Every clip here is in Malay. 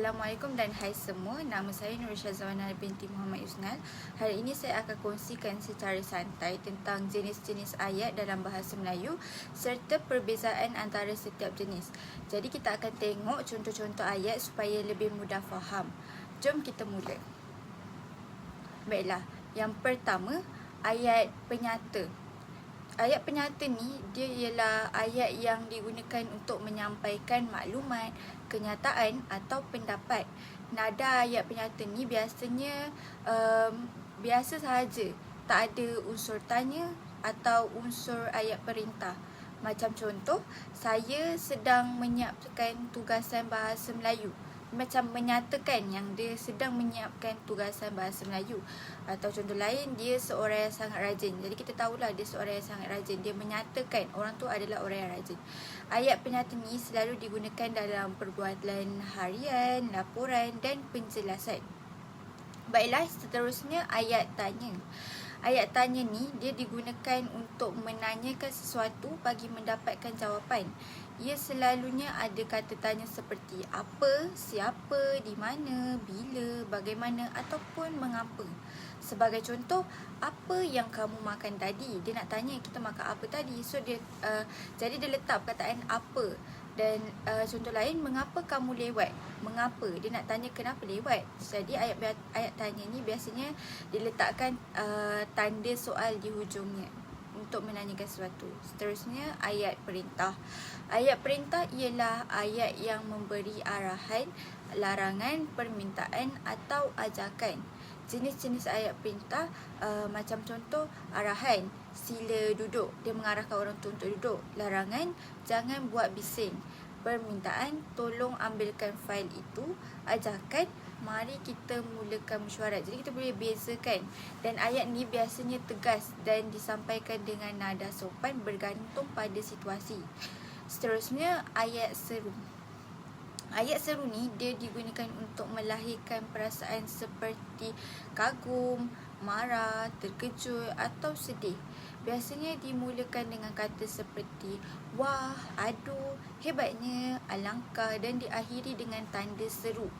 nama saya Nurisha Zawana binti Muhammad Yuznal. Hari ini saya akan kongsikan secara santai tentang jenis-jenis ayat dalam bahasa Melayu serta perbezaan antara setiap jenis. Jadi kita akan tengok contoh-contoh ayat supaya lebih mudah faham. Jom kita mula. Baiklah, yang pertama ayat penyata. Ayat penyata ni dia ialah ayat yang digunakan untuk menyampaikan maklumat, kenyataan atau pendapat. Nada ayat penyata ni biasanya um, biasa sahaja. Tak ada unsur tanya atau unsur ayat perintah. Macam contoh, saya sedang menyiapkan tugasan bahasa Melayu macam menyatakan yang dia sedang menyiapkan tugasan bahasa Melayu. Atau contoh lain dia seorang yang sangat rajin. Jadi kita tahulah dia seorang yang sangat rajin. Dia menyatakan orang tu adalah orang yang rajin. Ayat penyata ni selalu digunakan dalam perbuatan harian laporan dan penjelasan. Baiklah seterusnya ayat tanya Ayat tanya ni dia digunakan untuk menanyakan sesuatu bagi mendapatkan jawapan. Ia selalunya ada kata tanya seperti apa, siapa, di mana, bila, bagaimana ataupun mengapa. Sebagai contoh, apa yang kamu makan tadi? Dia nak tanya kita makan apa tadi. So dia uh, jadi dia letak perkataan apa dan uh, contoh lain, mengapa kamu lewat? Mengapa? Dia nak tanya kenapa lewat. Jadi ayat ayat tanya ni biasanya diletakkan uh, tanda soal di hujungnya untuk menanyakan sesuatu. Seterusnya ayat perintah. Ayat perintah ialah ayat yang memberi arahan, larangan, permintaan atau ajakan. Jenis-jenis ayat perintah uh, macam contoh arahan sila duduk. Dia mengarahkan orang tu untuk duduk. Larangan jangan buat bising. Permintaan tolong ambilkan fail itu ajakan mari kita mulakan mesyuarat. Jadi kita boleh bezakan. Dan ayat ni biasanya tegas dan disampaikan dengan nada sopan bergantung pada situasi. Seterusnya ayat seru Ayat seru ni dia digunakan untuk melahirkan perasaan seperti kagum, marah, terkejut atau sedih. Biasanya dimulakan dengan kata seperti wah, aduh, hebatnya, alangkah dan diakhiri dengan tanda seru.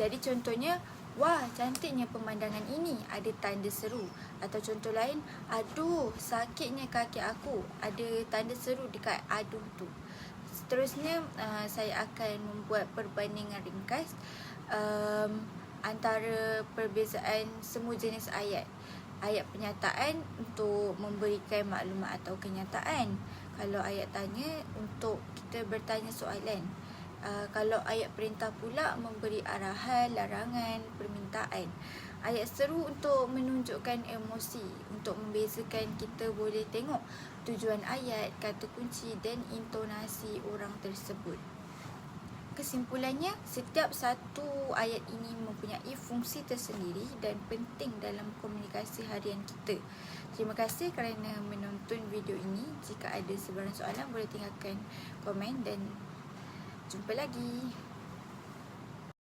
Jadi contohnya Wah, cantiknya pemandangan ini. Ada tanda seru. Atau contoh lain, aduh, sakitnya kaki aku. Ada tanda seru dekat aduh tu. Seterusnya, uh, saya akan membuat perbandingan ringkas um, antara perbezaan semua jenis ayat. Ayat penyataan untuk memberikan maklumat atau kenyataan. Kalau ayat tanya, untuk kita bertanya soalan. Uh, kalau ayat perintah pula memberi arahan, larangan, permintaan. Ayat seru untuk menunjukkan emosi, untuk membezakan kita boleh tengok tujuan ayat, kata kunci dan intonasi orang tersebut. Kesimpulannya, setiap satu ayat ini mempunyai fungsi tersendiri dan penting dalam komunikasi harian kita. Terima kasih kerana menonton video ini. Jika ada sebarang soalan, boleh tinggalkan komen dan Jumpa lagi.